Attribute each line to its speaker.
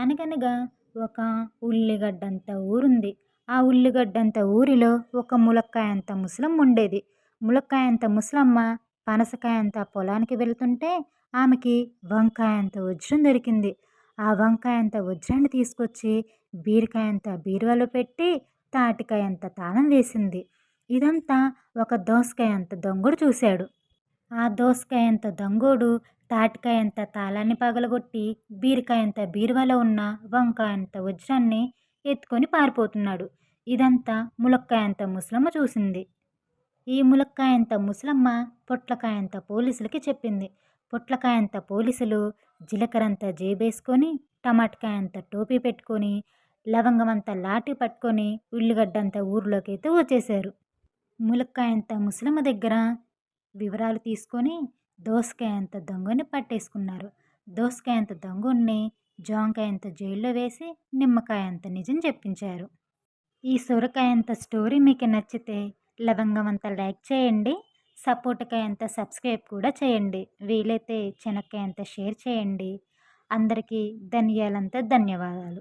Speaker 1: అనగనగా ఒక ఉల్లిగడ్డంత ఊరుంది. ఆ ఉల్లిగడ్డంత ఊరిలో ఒక ములక్కాయంత ముసలమ్మ ఉండేది. ములక్కాయంత ముసలమ్మ పనసకాయంత పొలానికి వెళ్తుంటే ఆమెకి వంకాయంత వజ్రం దొరికింది. ఆ వంకాయంత వజ్రాన్ని తీసుకొచ్చి బీరకాయంత బీరువాలో పెట్టి తాటికాయంత తాళం వేసింది. ఇదంతా ఒక దోసకాయంత దొంగడు చూశాడు. ఆ దోసకాయంత తాటికాయ తాటికాయంత తాళాన్ని పగలగొట్టి బీరకాయంత బీరువాలో ఉన్న వంకాయంత వజ్రాన్ని ఎత్తుకొని పారిపోతున్నాడు. ఇదంతా ములక్కాయంత ముసలమ్మ చూసింది. ఈ ములక్కాయంత ముసలమ్మ పొట్లకాయంత పోలీసులకి చెప్పింది. పొట్లకాయంత పోలీసులు జీలకర్రంత జేబేసుకొని టమాటకాయంత టోపీ పెట్టుకొని లవంగమంత లాఠీ పట్టుకొని ఉల్లిగడ్డంత ఊర్లోకి అయితే వచ్చేశారు ములక్కాయంత ముసలమ్మ దగ్గర వివరాలు తీసుకొని దోసకాయంత దొంగని పట్టేసుకున్నారు. దోసకాయంత దొంగని జాంకాయంత జైల్లో వేసి నిమ్మకాయంత నిజం చెప్పించారు. ఈ సొరకాయంత స్టోరీ మీకు నచ్చితే లవంగమంత లైక్ చేయండి సపోటకాయంత సబ్స్క్రైబ్ కూడా చేయండి వీలైతే చెనక్కాయంత షేర్ చేయండి. అందరికీ ధన్యాలంత ధన్యవాదాలు.